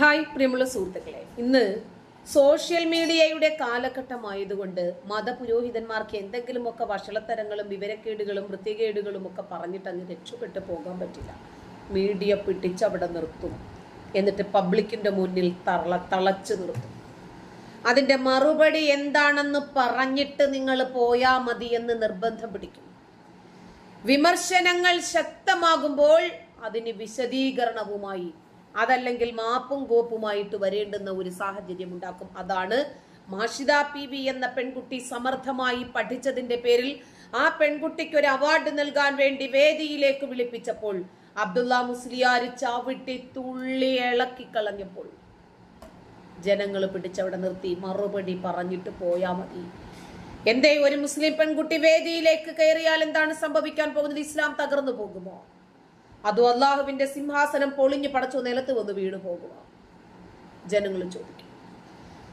Hi പ്രിയമുള്ള സുഹൃത്തുക്കളെ. ഇന്ന് സോഷ്യൽ മീഡിയയുടെ കാലഘട്ടമായതുകൊണ്ട് മതപുരോഹിതന്മാർക്ക് എന്തെങ്കിലുമൊക്കെ വഷളത്തരങ്ങളും വിവരക്കേടുകളും വൃത്തികേടുകളും ഒക്കെ പറഞ്ഞിട്ട് അങ്ങ് രക്ഷപ്പെട്ടു പോകാൻ പറ്റില്ല. മീഡിയ പിടിച്ചവിടെ നിർത്തും. എന്നിട്ട് പബ്ലിക്കിന്റെ മുന്നിൽ തള തളച്ചു നിർത്തും. അതിന്റെ മറുപടി എന്താണെന്ന് പറഞ്ഞിട്ട് നിങ്ങൾ പോയാൽ മതി എന്ന് നിർബന്ധം പിടിക്കും. വിമർശനങ്ങൾ ശക്തമാകുമ്പോൾ അതിന് വിശദീകരണവുമായി അതല്ലെങ്കിൽ മാപ്പും കോപ്പുമായിട്ട് വരേണ്ടുന്ന ഒരു സാഹചര്യം ഉണ്ടാക്കും അതാണ് മാഷിദ പി വി എന്ന പെൺകുട്ടി സമർത്ഥമായി പഠിച്ചതിന്റെ പേരിൽ ആ പെൺകുട്ടിക്ക് ഒരു അവാർഡ് നൽകാൻ വേണ്ടി വേദിയിലേക്ക് വിളിപ്പിച്ചപ്പോൾ അബ്ദുള്ള മുസ്ലിയാർ ചവിട്ടി തുള്ളി ഇളക്കി കളഞ്ഞപ്പോൾ ജനങ്ങൾ പിടിച്ചവിടെ നിർത്തി. മറുപടി പറഞ്ഞിട്ട് പോയാ മതി. എന്തേ ഒരു മുസ്ലിം പെൺകുട്ടി വേദിയിലേക്ക് കയറിയാൽ എന്താണ് സംഭവിക്കാൻ പോകുന്നത്? ഇസ്ലാം തകർന്നു പോകുമോ? അതോ അള്ളാഹുവിന്റെ സിംഹാസനം പൊളിഞ്ഞു പടച്ചു നിലത്ത് വന്ന് വീണു പോകുക ജനങ്ങൾ ചോദിക്കും.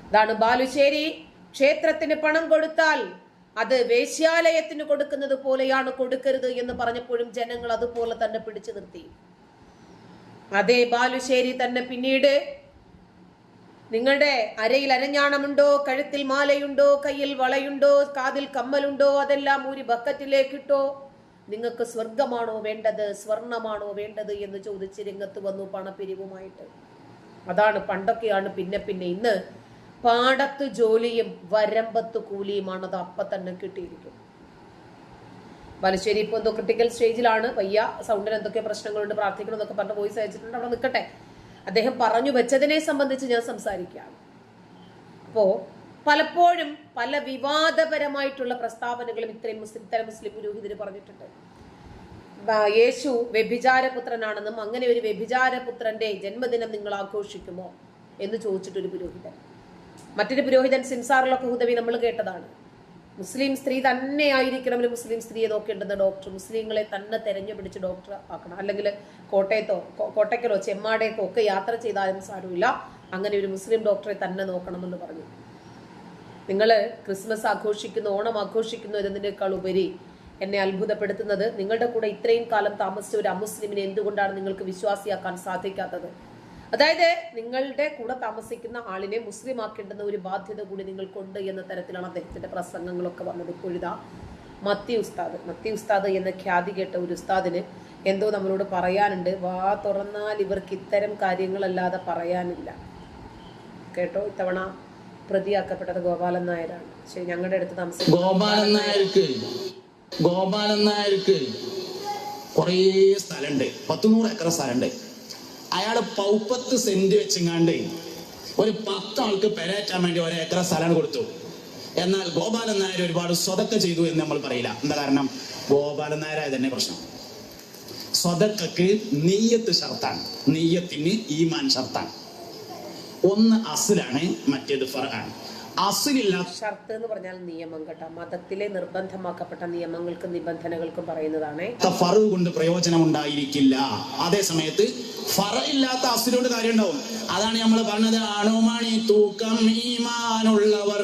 ഇതാണ് ബാലുശ്ശേരി ക്ഷേത്രത്തിന് പണം കൊടുത്താൽ അത് വേശ്യാലയത്തിന് കൊടുക്കുന്നത് പോലെയാണ് കൊടുക്കരുത് എന്ന് പറഞ്ഞപ്പോഴും ജനങ്ങൾ അതുപോലെ തന്നെ പിടിച്ചു നിർത്തി. അതേ ബാലുശ്ശേരി തന്നെ പിന്നീട് നിങ്ങളുടെ അരയിൽ അരഞ്ഞാണമുണ്ടോ കഴുത്തിൽ മാലയുണ്ടോ കയ്യിൽ വളയുണ്ടോ കാതിൽ കമ്മലുണ്ടോ അതെല്ലാം ഒരു ബക്കറ്റിലേക്കിട്ടോ നിങ്ങൾക്ക് സ്വർഗമാണോ വേണ്ടത്? സ്വർണമാണോ വേണ്ടത് എന്ന് ചോദിച്ച് രംഗത്ത് വന്നു പണപ്പിരിവുമായിട്ട്. അതാണ് പണ്ടൊക്കെയാണ് പിന്നെ പിന്നെ ഇന്ന് പാടത്ത് ജോലിയും വരമ്പത്ത് കൂലിയുമാണ് അത് അപ്പൊ തന്നെ കിട്ടിയിരിക്കും ബാലുശ്ശേരി ഇപ്പോൾ എന്തോ ക്രിട്ടിക്കൽ സ്റ്റേജിലാണ് വയ്യ സൗണ്ടിന് എന്തൊക്കെ പ്രശ്നങ്ങളുണ്ട് പ്രാർത്ഥിക്കണം എന്നൊക്കെ പറഞ്ഞ വോയിസ് അയച്ചിട്ടുണ്ട്. അവിടെ നിൽക്കട്ടെ. അദ്ദേഹം പറഞ്ഞു വെച്ചതിനെ സംബന്ധിച്ച് ഞാൻ സംസാരിക്കുകയാണ്. അപ്പോ പലപ്പോഴും പല വിവാദപരമായിട്ടുള്ള പ്രസ്താവനകളും ഇത്രയും മുസ്ലിം ഇത്തരം മുസ്ലിം പുരോഹിതര് പറഞ്ഞിട്ടുണ്ട്. യേശു വ്യഭിചാരപുത്രനാണെന്നും അങ്ങനെ ഒരു വ്യഭിചാരപുത്രന്റെ ജന്മദിനം നിങ്ങൾ ആഘോഷിക്കുമോ എന്ന് ചോദിച്ചിട്ടൊരു പുരോഹിതൻ. മറ്റൊരു പുരോഹിതൻ സിംസാറിലൊക്കെ ഹുദവി നമ്മൾ കേട്ടതാണ്. മുസ്ലിം സ്ത്രീ തന്നെ ആയിരിക്കണം ഒരു മുസ്ലിം സ്ത്രീയെ നോക്കേണ്ടത് ഡോക്ടർ. മുസ്ലിങ്ങളെ തന്നെ തെരഞ്ഞു പിടിച്ച് ഡോക്ടർ ആക്കണം. അല്ലെങ്കിൽ കോട്ടയത്തോ കോട്ടയ്ക്കലോ ചെമ്മാടേക്കോ ഒക്കെ യാത്ര ചെയ്താലും സാരമില്ല. അങ്ങനെ ഒരു മുസ്ലിം ഡോക്ടറെ തന്നെ നോക്കണമെന്ന് പറഞ്ഞു. നിങ്ങൾ ക്രിസ്മസ് ആഘോഷിക്കുന്നു ഓണം ആഘോഷിക്കുന്നു എന്നതിനേക്കാൾ ഉപരി എന്നെ അത്ഭുതപ്പെടുത്തുന്നത് നിങ്ങളുടെ കൂടെ ഇത്രയും കാലം താമസിച്ച ഒരു അമുസ്ലിമിനെ എന്തുകൊണ്ടാണ് നിങ്ങൾക്ക് വിശ്വാസിയാക്കാൻ സാധിക്കാത്തത്? അതായത് നിങ്ങളുടെ കൂടെ താമസിക്കുന്ന ആളിനെ മുസ്ലിം ആക്കേണ്ടുന്ന ഒരു ബാധ്യത കൂടി നിങ്ങൾക്കുണ്ട് എന്ന തരത്തിലാണ് അദ്ദേഹത്തിന്റെ പ്രസംഗങ്ങളൊക്കെ വന്നത് ഇപ്പോഴിതാ മത്തി ഉസ്താദ്. മത്തി ഉസ്താദ് എന്ന ഖ്യാതി കേട്ട ഒരു ഉസ്താദിന് എന്തോ നമ്മളോട് പറയാനുണ്ട്. വാ തുറന്നാൽ ഇവർക്ക് ഇത്തരം കാര്യങ്ങളല്ലാതെ പറയാനില്ല. കേട്ടോ ഇത്തവണ പ്രതിയാക്കപ്പെട്ടത് ഗോപാലൻ നായരാണ്. ശരി ഞങ്ങളുടെ അടുത്ത് താമസിക്കുന്ന ഗോപാലൻ നായർക്ക് ഗോപാലൻ നായർക്ക് കുറേ സ്ഥലമുണ്ട്. പത്തുനൂറ് ഏക്കർ സ്ഥലമുണ്ട്. അയാൾ പൗപ്പത്ത് സെന്റ് വെച്ചെങ്ങാണ്ട് ഒരു പത്ത് ആൾക്ക് പെരേറ്റാൻ വേണ്ടി ഒരു ഏക്കർ സ്ഥലം കൊടുത്തു. എന്നാൽ ഗോപാലൻ നായർ ഒരുപാട് സ്വതക്ക ചെയ്തു എന്ന് നമ്മൾ പറയില്ല. എന്താ കാരണം? ഗോപാലൻ നായരായ തന്നെ പ്രശ്നം. സ്വതക്കക്ക് നീയത്ത് ഷർത്താണ് നീയത്തിന് ഈമാൻ ഷർത്താണ് ഒന്ന് അസിലാണ് മറ്റേത് ഫറാണ് ഷർത്ത് എന്ന് പറഞ്ഞാൽ നിയമം കേട്ടോ. മതത്തിലെ നിർബന്ധമാക്കപ്പെട്ട നിയമങ്ങൾക്കും നിബന്ധനകൾക്കും പറയുന്നതാണ് ഫറു കൊണ്ട് പ്രയോജനം ഉണ്ടായിരിക്കില്ല അതേ സമയത്ത് ഫറ ഇല്ലാത്ത അസുരോട് കാര്യം ഉണ്ടാവും അതാണ് നമ്മൾ പറഞ്ഞത് അണുമണി തൂക്കം ഈമാനുള്ളവർ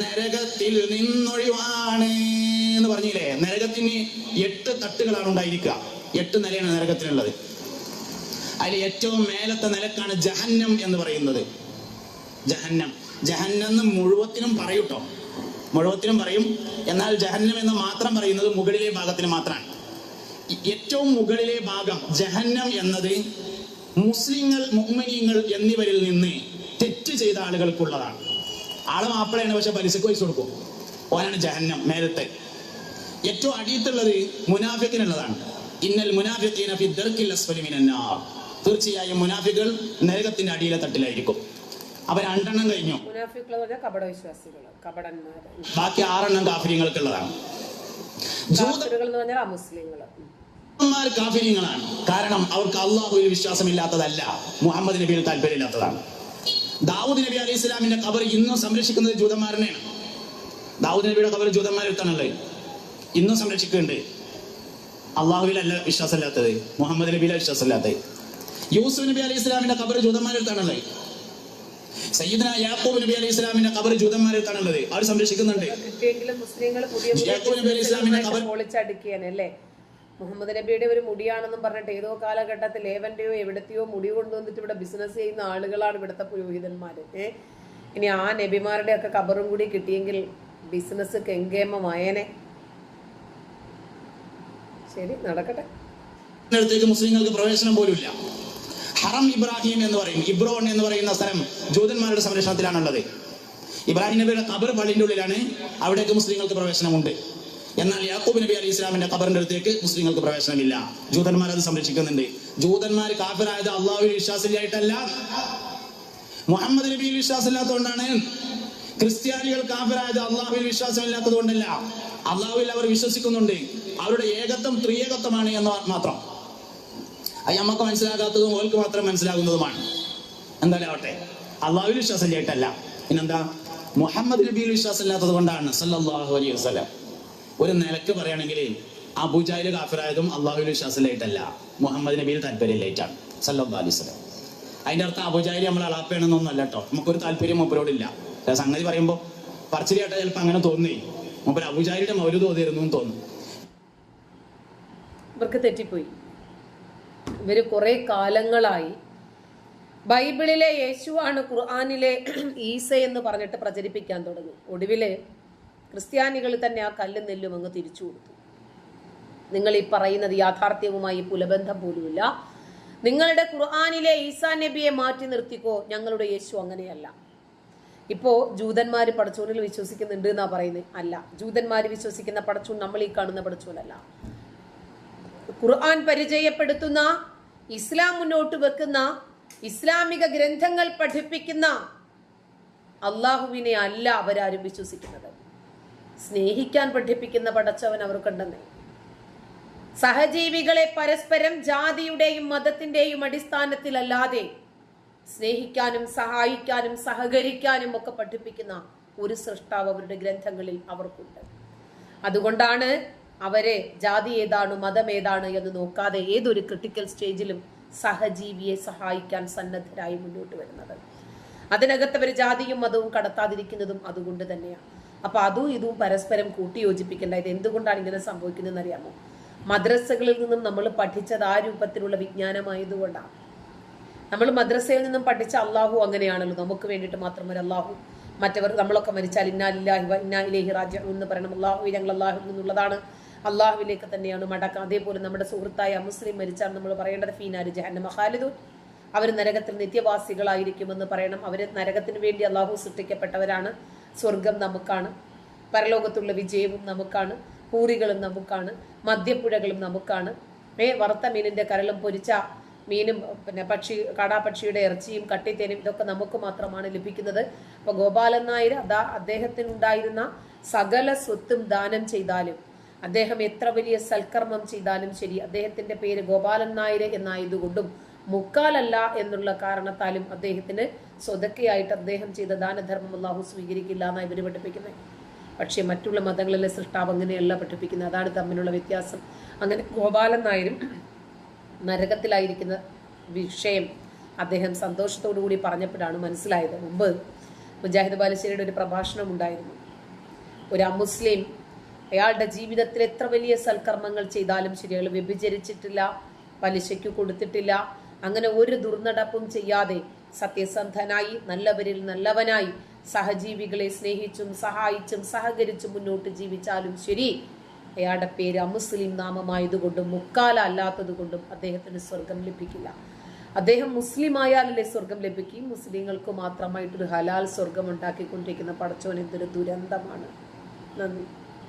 നരകത്തിൽ നിന്നൊഴിവാണ് എന്ന് പറഞ്ഞില്ലേ? നരകത്തിന് എട്ട് തട്ടുകളാണ് ഉണ്ടായിരിക്കുക. എട്ട് നിലയാണ് നരകത്തിനുള്ളത്. അതിൽ ഏറ്റവും മേലത്തെ നിലക്കാണ് ജഹന്നം എന്ന് പറയുന്നത്. ജഹന്നം. ജഹന്നം മുഴുവത്തിനും പറയൂട്ടോ. മുഴുവത്തിനും പറയും. എന്നാൽ ജഹന്നം എന്ന് മാത്രം പറയുന്നത് മുകളിലെ ഭാഗത്തിന് മാത്രമാണ്. ഏറ്റവും മുകളിലെ ഭാഗം ജഹന്നം എന്നത് മുസ്ലിങ്ങൾ മുഹ്മനീങ്ങൾ എന്നിവരിൽ നിന്ന് തെറ്റ് ചെയ്ത ആളുകൾക്കുള്ളതാണ്. ആൾ മാപ്പിളയാണ് പക്ഷെ പലിശക്ക് പൈസ കൊടുക്കും. ഓനാണ് ജഹന്നം മേലത്തെ. ഏറ്റവും അടിയത്തുള്ളത് മുനാഫിക്കിനുള്ളതാണ്. ഇന്നൽ മുനാഫിഖീന ഫി ദർക്കിൽ അസ്ഫലി മിനൻ നാർ. തീർച്ചയായും മുനാഫികൾ നരകത്തിന്റെ അടിയിലെ തട്ടിലായിരിക്കും. അപ്പൊ രണ്ടെണ്ണം കഴിഞ്ഞു? ബാക്കി ആറെണ്ണം കാഫര്യങ്ങൾക്കുള്ളതാണ്. കാഫര്യങ്ങളാണ്. കാരണം അവർക്ക് അള്ളാഹുവിൽ വിശ്വാസമില്ലാത്തതല്ല മുഹമ്മദ് നബിയിൽ താല്പര്യമില്ലാത്തതാണ്. ദാവൂദ് നബി അലൈഹി ഇസ്ലാമിന്റെ കബർ ഇന്നും സംരക്ഷിക്കുന്നത് ജൂതന്മാരനെയാണ്. ദാവൂദ് നബിയുടെ കബർ ജൂതന്മാരെടുത്താണുള്ളത് ഇന്നും സംരക്ഷിക്കുന്നുണ്ട്. അള്ളാഹുവിലല്ല വിശ്വാസമില്ലാത്തത് മുഹമ്മദ് നബിയിലെ വിശ്വാസമില്ലാത്തത്. യൂസുഫ് നബി അലൈഹി ഇസ്ലാമിന്റെ കബർ ജൂതന്മാരെടുത്താണുള്ളത് സയ്യിദ്ന യാക്കൂബ് നബി അലൈഹി ഇസ്ലാമിന്റെ കബർ ജൂതന്മാരെടുത്താണുള്ളത് അവർ സംരക്ഷിക്കുന്നുണ്ട്. യാക്കൂബ് നബി അലൈഹി ഇസ്ലാമിന്റെ ബിസിനസ്സുകളായിട്ട് കബർ- പൊളിച്ചടുക്കിയാനല്ലേ മുഹമ്മദ് നബിയുടെ ഒരു മുടിയാണെന്നും പറഞ്ഞിട്ട് ഏതോ കാലഘട്ടത്തിൽ ഏവന്റെയോ എവിടത്തെയോ മുടി കൊണ്ടുവന്നിട്ട് ഇവിടെ ബിസിനസ് ചെയ്യുന്ന ആളുകളാണ് ഇവിടുത്തെ പുരോഹിതന്മാർ ഏ? ഇനി ആ നബിമാരുടെ ഒക്കെ കബറും കൂടി കിട്ടിയെങ്കിൽ ബിസിനസ് കെങ്കേമ കെങ്കേമമായേനെ ശരി നടക്കട്ടെ. മുസ്ലിങ്ങൾക്ക് പ്രവേശനം പോലുമില്ല. ഹറം ഇബ്രാഹിം എന്ന് പറയും. ഇബ്രോൺ എന്ന് പറയുന്ന സ്ഥലം ജൂതന്മാരുടെ സംരക്ഷണത്തിലാണുള്ളത്. ഇബ്രാഹിം നബിയുടെ കബർ പള്ളിന്റെ ഉള്ളിലാണ് അവിടേക്ക് മുസ്ലിങ്ങൾക്ക് പ്രവേശനമുണ്ട്. എന്നാൽ യാക്കൂബ് നബി അലി ഇസ്ലാമിന്റെ കബറിന്റെ അടുത്തേക്ക് മുസ്ലിങ്ങൾക്ക് പ്രവേശനമില്ല. ജൂതന്മാർ അത് സംരക്ഷിക്കുന്നുണ്ട്. ജൂതന്മാർ കാഫിറായത് അള്ളാഹുവിൽ വിശ്വാസിയായിട്ടല്ല മുഹമ്മദ് നബിയിൽ വിശ്വാസമില്ലാത്തതുകൊണ്ടാണ് ക്രിസ്ത്യാനികൾ കാഫിറായത് അള്ളാഹുവിൽ വിശ്വാസമില്ലാത്തതുകൊണ്ടല്ല. അള്ളാഹുവിൽ അവർ വിശ്വസിക്കുന്നുണ്ട്. അവരുടെ ഏകത്വം ത്രിയേകത്വമാണ് എന്ന് മാത്രം. അത് നമുക്ക് മനസ്സിലാകാത്തതും ഓൾക്ക് മാത്രം മനസ്സിലാകുന്നതുമാണ്. എന്തായാലും ആവട്ടെ അള്ളാഹുവിൽ ചെയ്യട്ടല്ല പിന്നെന്താ? മുഹമ്മദ് നബിയിൽ വിശ്വാസം ഇല്ലാത്തത് കൊണ്ടാണ് സല്ലല്ലാഹു അലൈഹി വസല്ലം. ഒരു നിലയ്ക്ക് പറയുകയാണെങ്കിൽ അബുജാഹിൽ കാഫിറായതും അള്ളാഹുവിൽ വിശ്വാസമില്ലായിട്ടല്ല. മുഹമ്മദ് നബിയിൽ താല്പര്യമില്ലായിട്ടാണ് സല്ലല്ലാഹു അലൈഹി വസ്ലം അതിന്റെ അർത്ഥം അബുജാഹിൽ നമ്മൾ അളാപ്പയാണെന്നൊന്നും അല്ല കേട്ടോ നമുക്കൊരു താല്പര്യം മൂപ്പരോടില്ല. സംഗതി പറയുമ്പോൾ പറച്ചിലായിട്ട് ചിലപ്പോൾ അങ്ങനെ തോന്നി. മൂപ്പർ അബുജാലിയുടെ മൗരു തോന്നിയിരുന്നു തോന്നുന്നു തെറ്റിപ്പോയി. ഇവർ കുറേ കാലങ്ങളായി. ബൈബിളിലെ യേശുവാണ് ഖുർആാനിലെ ഈസ എന്ന് പറഞ്ഞിട്ട് പ്രചരിപ്പിക്കാൻ തുടങ്ങി. ഒടുവിൽ ക്രിസ്ത്യാനികൾ തന്നെ ആ കല്ല് നെല്ലും അങ്ങ് തിരിച്ചു കൊടുത്തു. നിങ്ങൾ ഈ പറയുന്നത് യാഥാർത്ഥ്യവുമായി പുലബന്ധം പോലുമില്ല. നിങ്ങളുടെ ഖുർആാനിലെ ഈസാ നബിയെ മാറ്റി നിർത്തിക്കോ ഞങ്ങളുടെ യേശു അങ്ങനെയല്ല. ഇപ്പോൾ ജൂതന്മാർ പടച്ചോനിൽ വിശ്വസിക്കുന്നുണ്ട് എന്നാ പറയുന്നത് അല്ല ജൂതന്മാർ വിശ്വസിക്കുന്ന പടച്ചൂൺ നമ്മൾ ഈ കാണുന്ന പടച്ചോനല്ല. ഖുർആൻ പരിചയപ്പെടുത്തുന്ന ഇസ്ലാം മുന്നോട്ട് വെക്കുന്ന ഇസ്ലാമിക ഗ്രന്ഥങ്ങൾ പഠിപ്പിക്കുന്ന അള്ളാഹുവിനെ അല്ല അവരാരും വിശ്വസിക്കുന്നത്. സ്നേഹിക്കാൻ പഠിപ്പിക്കുന്ന പടച്ചവൻ അവർക്കുണ്ടെന്നേ സഹജീവികളെ പരസ്പരം ജാതിയുടെയും മതത്തിന്റെയും അടിസ്ഥാനത്തിലല്ലാതെ സ്നേഹിക്കാനും സഹായിക്കാനും സഹകരിക്കാനും ഒക്കെ പഠിപ്പിക്കുന്ന ഒരു സൃഷ്ടാവ് അവരുടെ ഗ്രന്ഥങ്ങളിൽ അവർക്കുണ്ട്. അതുകൊണ്ടാണ് അവരെ ജാതി ഏതാണ് മതം ഏതാണ് എന്ന് നോക്കാതെ ഏതൊരു ക്രിട്ടിക്കൽ സ്റ്റേജിലും സഹജീവിയെ സഹായിക്കാൻ സന്നദ്ധരായി മുന്നോട്ട് വരുന്നത്. അതിനകത്ത് അവർ ജാതിയും മതവും കടത്താതിരിക്കുന്നതും അതുകൊണ്ട് തന്നെയാണ്. അപ്പൊ അതും ഇതും പരസ്പരം കൂട്ടിയോജിപ്പിക്കേണ്ട. ഇത് എന്തുകൊണ്ടാണ് ഇങ്ങനെ സംഭവിക്കുന്നതെന്ന് അറിയാമോ? മദ്രസകളിൽ നിന്നും നമ്മൾ പഠിച്ചത് ആ രൂപത്തിലുള്ള വിജ്ഞാനമായതുകൊണ്ടാണ്. നമ്മൾ മദ്രസയിൽ നിന്നും പഠിച്ച അള്ളാഹു അങ്ങനെയാണല്ലോ. നമുക്ക് വേണ്ടിയിട്ട് മാത്രം ഒരു അള്ളാഹു മറ്റവർ നമ്മളൊക്കെ മരിച്ചാൽ ഇന്നാലില്ലാഹി ഇന്നാ ഇലൈഹി റാജു എന്ന് പറയണം. അള്ളാഹു ഞങ്ങൾ അള്ളാഹു നിന്നുള്ളതാണ്. അള്ളാഹുവിലേക്ക് തന്നെയാണ് മടക്കം. അതേപോലെ നമ്മുടെ സുഹൃത്തായ മുസ്ലിം മരിച്ചാൽ നമ്മൾ പറയേണ്ടത്. ഫീനാര് ജഹന്ന ഖാലിദൂൻ അവർ നരകത്തിൽ നിത്യവാസികളായിരിക്കുമെന്ന് പറയണം. അവർ നരകത്തിന് വേണ്ടി അള്ളാഹു സൃഷ്ടിക്കപ്പെട്ടവരാണ്. സ്വർഗം നമുക്കാണ്. പരലോകത്തുള്ള വിജയവും നമുക്കാണ്. പൂറികളും നമുക്കാണ്. മദ്യപ്പുഴകളും നമുക്കാണ്. മേ വറുത്ത മീനിന്റെ കരളും പൊരിച്ച മീനും പിന്നെ പക്ഷി കാടാപക്ഷിയുടെ ഇറച്ചിയും കട്ടിത്തേനും ഇതൊക്കെ നമുക്ക് മാത്രമാണ് ലഭിക്കുന്നത്. അപ്പൊ ഗോപാലൻ നായർ അതാ അദ്ദേഹത്തിനുണ്ടായിരുന്ന സകല സ്വത്തും ദാനം ചെയ്താലും അദ്ദേഹം എത്ര വലിയ സൽക്കർമ്മം ചെയ്താലും ശരി അദ്ദേഹത്തിന്റെ പേര് ഗോപാലൻ നായർ എന്നായതുകൊണ്ടും മുക്കാലല്ല എന്നുള്ള കാരണത്താലും അദ്ദേഹത്തിന് സ്വതക്കയായിട്ട് അദ്ദേഹം ചെയ്ത ദാനധർമ്മം അള്ളാഹു സ്വീകരിക്കില്ല എന്നാണ് ഇവർ പഠിപ്പിക്കുന്നത് പക്ഷേ മറ്റുള്ള മതങ്ങളിലെ സൃഷ്ടാവ് അങ്ങനെയല്ല പഠിപ്പിക്കുന്നത് അതാണ് തമ്മിലുള്ള വ്യത്യാസം. അങ്ങനെ ഗോപാലൻ നായരും നരകത്തിലായിരിക്കുന്ന വിഷയം അദ്ദേഹം സന്തോഷത്തോടു കൂടി പറഞ്ഞപ്പോഴാണ് മനസ്സിലായത്. മുമ്പ് മുജാഹിദ് ബാലുശ്ശേരിയുടെ ഒരു പ്രഭാഷണം ഉണ്ടായിരുന്നു. ഒരു അമുസ്ലിം അയാളുടെ ജീവിതത്തിൽ എത്ര വലിയ സൽക്കർമ്മങ്ങൾ ചെയ്താലും ശരി അയാൾ വ്യഭിചരിച്ചിട്ടില്ല പലിശയ്ക്ക് കൊടുത്തിട്ടില്ല അങ്ങനെ ഒരു ദുർനടപ്പും ചെയ്യാതെ സത്യസന്ധനായി നല്ലവരിൽ നല്ലവനായി സഹജീവികളെ സ്നേഹിച്ചും സഹായിച്ചും സഹകരിച്ചും മുന്നോട്ട് ജീവിച്ചാലും ശരി അയാളുടെ പേര് അമുസ്ലിം നാമമായതുകൊണ്ടും മുക്കാല അല്ലാത്തത് കൊണ്ടും അദ്ദേഹത്തിന് സ്വർഗം ലഭിക്കില്ല. അദ്ദേഹം മുസ്ലിം ആയാലല്ലേ സ്വർഗം ലഭിക്കുകയും മുസ്ലിങ്ങൾക്ക് മാത്രമായിട്ടൊരു ഹലാൽ സ്വർഗം ഉണ്ടാക്കിക്കൊണ്ടിരിക്കുന്ന പടച്ചോൻ എന്തൊരു ദുരന്തമാണ്. നന്ദി.